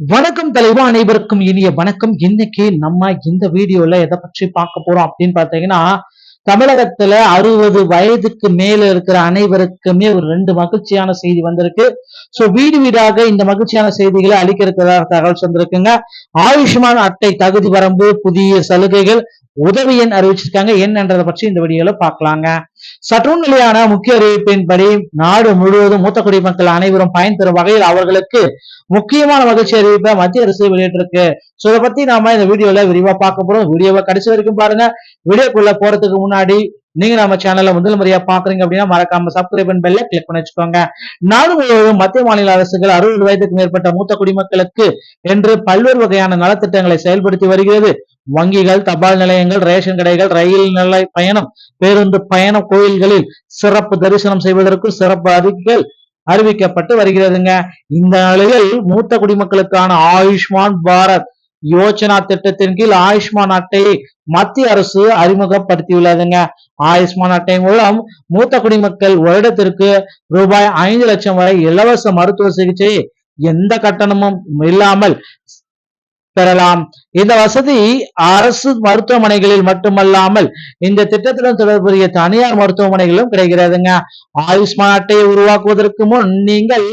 வணக்கம் தலைவா அனைவருக்கும் இனிய வணக்கம். இன்னைக்கு நம்ம இந்த வீடியோல எதை பற்றி பார்க்க போறோம் அப்படின்னு பாத்தீங்கன்னா தமிழகத்துல அறுபது வயதுக்கு மேல இருக்கிற அனைவருக்குமே ஒரு ரெண்டு மகிழ்ச்சியான செய்தி வந்திருக்கு. சோ வீடு வீடாக இந்த மகிழ்ச்சியான செய்திகளை அளிக்கிறதா தகவல் வந்திருக்குங்க ஆயுஷ்மான் அட்டை தகுதி வரம்பு புதிய சலுகைகள் உதவி எண் அறிவிச்சிருக்காங்க. என்னன்றதை பற்றி இந்த வீடியோல பார்க்கலாங்க. சற்று நிலையான முக்கிய அறிவிப்பின்படி நாடு முழுவதும் மூத்த குடிமக்கள் அனைவரும் பயன்பெறும் வகையில் அவர்களுக்கு முக்கியமான மகிழ்ச்சி அறிவிப்பை மத்திய அரசு வெளியிட்டிருக்கு. சோ இதை பத்தி நாம இந்த வீடியோல விரிவா பார்க்க போறோம். வீடியோவை கடைசி வரைக்கும் பாருங்க. வீடியோக்குள்ள போறதுக்கு முன்னாடி நீங்க நம்ம சேனல்ல முதல் முறையா பாக்குறீங்க அப்படின்னா மறக்காம சப்ஸ்கிரைப் பெல்ல கிளிக் பண்ணி வச்சுக்கோங்க. நாடு முழுவதும் மத்திய மாநில அரசுகள் அறுபது வயதுக்கு மேற்பட்ட மூத்த குடிமக்களுக்கு என்று பல்வேறு வகையான நலத்திட்டங்களை செயல்படுத்தி வருகிறது. வங்கிகள் தபால் நிலையங்கள் ரேஷன் கடைகள் ரயில் நிலை பயணம் பேருந்து பயணம் கோயில்களில் சிறப்பு தரிசனம் செய்வதற்கு சிறப்பு அறிக்கைகள் அறிவிக்கப்பட்டு வருகிறதுங்க. இந்த நிலையில் மூத்த குடிமக்களுக்கான ஆயுஷ்மான் பாரத் யோஜனா திட்டத்தின் கீழ் ஆயுஷ்மான் அட்டையை மத்திய அரசு அறிமுகப்படுத்தியுள்ளதுங்க. ஆயுஷ்மான் அட்டை மூலம் மூத்த குடிமக்கள் வருடத்திற்கு ரூபாய் ஐந்து லட்சம் வரை இலவச மருத்துவ சிகிச்சை எந்த கட்டணமும் இல்லாமல் பெறலாம். இந்த வசதி அரசு மருத்துவமனைகளில் மட்டுமல்லாமல் இந்த திட்டத்துடன் தொடர்புடைய தனியார் மருத்துவமனைகளிலும் கிடைக்கிறதுங்க. ஆயுஷ்மான் அட்டையை உருவாக்குவதற்கு முன் நீங்கள்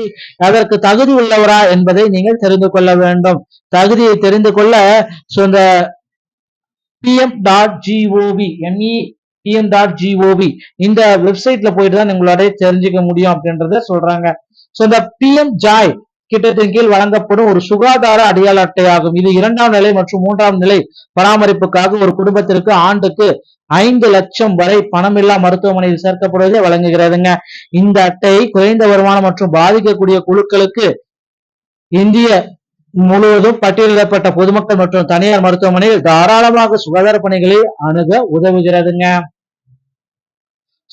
அதற்கு தகுதி உள்ளவரா என்பதை நீங்கள் தெரிந்து கொள்ள வேண்டும். தகுதியை தெரிந்து கொள்ள இந்த PM dot GOV ME PM dot GOV இந்த வெப்சைட்ல போயிட்டு தான் உங்களோட தெரிஞ்சுக்க முடியும் அப்படின்றத சொல்றாங்க. ஸோ இந்த பிஎம் ஜாய் திட்டத்தின் கீழ் வழங்கப்படும் ஒரு சுகாதார அடையாள அட்டையாகும் இது இரண்டாம் நிலை மற்றும் மூன்றாம் நிலை பராமரிப்புக்காக ஒரு குடும்பத்திற்கு ஆண்டுக்கு ஐந்து லட்சம் வரை பணமில்லா மருத்துவமனையில் சேர்க்கப்படுவதை வழங்குகிறதுங்க. இந்த அட்டை குறைந்த வருமானம் மற்றும் பாதிக்கக்கூடிய குழுக்களுக்கு இந்திய முழுவதும் பட்டியலிடப்பட்ட பொதுமக்கள் மற்றும் தனியார் மருத்துவமனையில் தாராளமாக சுகாதார பணிகளை அணுக உதவுகிறதுங்க.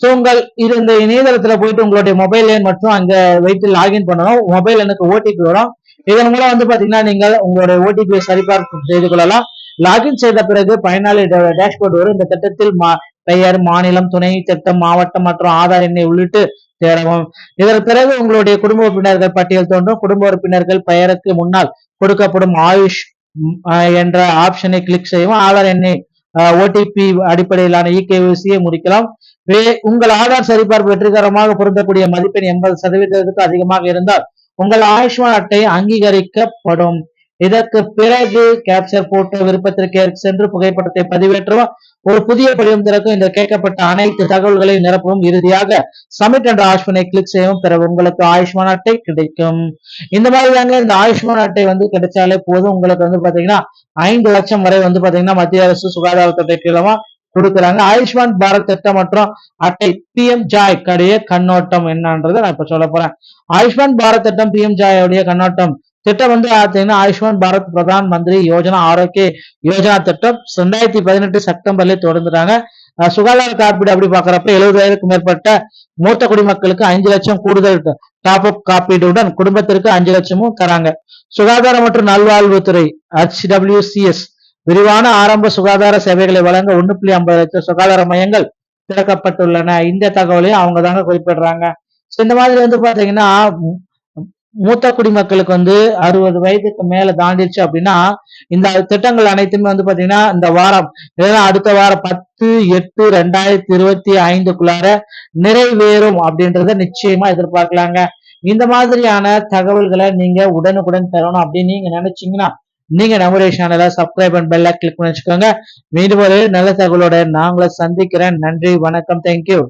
ஸோ உங்கள் இது இந்த இணையதளத்துல போயிட்டு உங்களுடைய மொபைல் எண் மற்றும் அங்க வைத்து லாகின் பண்ணணும். மொபைல் எனக்கு ஓடிபி வரும். இதன் மூலம் வந்து பாத்தீங்கன்னா நீங்கள் உங்களுடைய ஓடிபியை சரிபார்ப்பு செய்து கொள்ளலாம். லாகின் செய்த பிறகு பயனாளி டேஷ்போர்ட் வரும். இந்த திட்டத்தில் பெயர் மாநிலம் துணை திட்டம் மாவட்டம் மற்றும் ஆதார் எண்ணை உள்ளிட்டு தேடவும். இதற்கு பிறகு உங்களுடைய குடும்ப உறுப்பினர்கள் பட்டியல் தோன்றும். குடும்ப உறுப்பினர்கள் பெயருக்கு முன்னால் கொடுக்கப்படும் ஆயுஷ் என்ற ஆப்ஷனை கிளிக் செய்யவும். ஆதார் எண்ணை ஓடிபி அடிப்படையிலான இகேவிசியை முடிக்கலாம். உங்கள் ஆதார் சரிபார்ப்பு வெற்றிகரமாக பொருந்தக்கூடிய மதிப்பெண் எண்பது சதவீதத்துக்கு அதிகமாக இருந்தால் உங்கள் ஆயுஷ்மான் அட்டை அங்கீகரிக்கப்படும். இதற்கு பிறகு கேப்சர் போட்டோ விருப்பத்திற்கு சென்று புகைப்படத்தை பதிவேற்றவும் ஒரு புதிய படிவம் திறக்கும் இந்த கேட்கப்பட்ட அனைத்து தகவல்களையும் நிரப்பவும் இறுதியாக சமிட் என்ற ஆயுஷ்மனை கிளிக் செய்யவும் பிற உங்களுக்கு ஆயுஷ்மான் அட்டை கிடைக்கும். இந்த மாதிரி தாங்க இந்த ஆயுஷ்மான் அட்டை வந்து கிடைச்சாலே போதும். உங்களுக்கு வந்து பாத்தீங்கன்னா ஐந்து லட்சம் வரை வந்து பாத்தீங்கன்னா மத்திய அரசு சுகாதாரத்துறை கீழமா கொடுக்குறாங்க. ஆயுஷ்மான் பாரத் திட்டம் மற்றும் அட்டை பி எம் ஜாய் கடைய கண்ணோட்டம் என்னன்றதை நான் இப்ப சொல்ல போறேன். ஆயுஷ்மான் பாரத் திட்டம் பி எம் ஜாயோடைய கண்ணோட்டம். திட்டம் வந்து பார்த்தீங்கன்னா ஆயுஷ்மான் பாரத் பிரதான் மந்திரி யோஜனா ஆரோக்கிய யோஜனா திட்டம் ரெண்டாயிரத்தி பதினெட்டு செப்டம்பர்ல தொடர்ந்துட்டாங்க. சுகாதார காப்பீடு அப்படி பாக்குறப்ப எழுபதாயிரத்துக்கும் மேற்பட்ட மூத்த குடிமக்களுக்கு அஞ்சு லட்சம் கூடுதல் டாப் அப் காப்பீடுடன் குடும்பத்திற்கு அஞ்சு லட்சமும் தராங்க. சுகாதாரம் மற்றும் நல்வாழ்வுத்துறை ஹெச்டபிள்யூசிஎஸ் விரிவான ஆரம்ப சுகாதார சேவைகளை வழங்க ஒன்னு புள்ளி ஐம்பது லட்சம் சுகாதார மையங்கள் திறக்கப்பட்டுள்ளன. இந்த தகவலையும் அவங்க தாங்க குறிப்பிடுறாங்க. இந்த மாதிரி வந்து பாத்தீங்கன்னா மூத்த குடிமக்களுக்கு வந்து அறுபது வயதுக்கு மேல தாண்டிடுச்சு அப்படின்னா இந்த திட்டங்கள் அனைத்துமே வந்து பாத்தீங்கன்னா இந்த வாரம் இல்லைன்னா அடுத்த வாரம் பத்து எட்டு ரெண்டாயிரத்தி இருபத்தி ஐந்துக்குள்ளார நிறைவேறும் அப்படின்றத நிச்சயமா எதிர்பார்க்கலாங்க. இந்த மாதிரியான தகவல்களை நீங்க உடனுக்குடன் தரணும் அப்படின்னு நீங்க நினைச்சீங்கன்னா நீங்க நம்முடைய சேனலை சப்ஸ்கிரைப் அண்ட் பெல்ல கிளிக் பண்ணி வச்சுக்கோங்க மீண்டும் ஒரு நல்ல தகவலோட நாங்களை சந்திக்கிறேன். நன்றி வணக்கம் தேங்க்யூ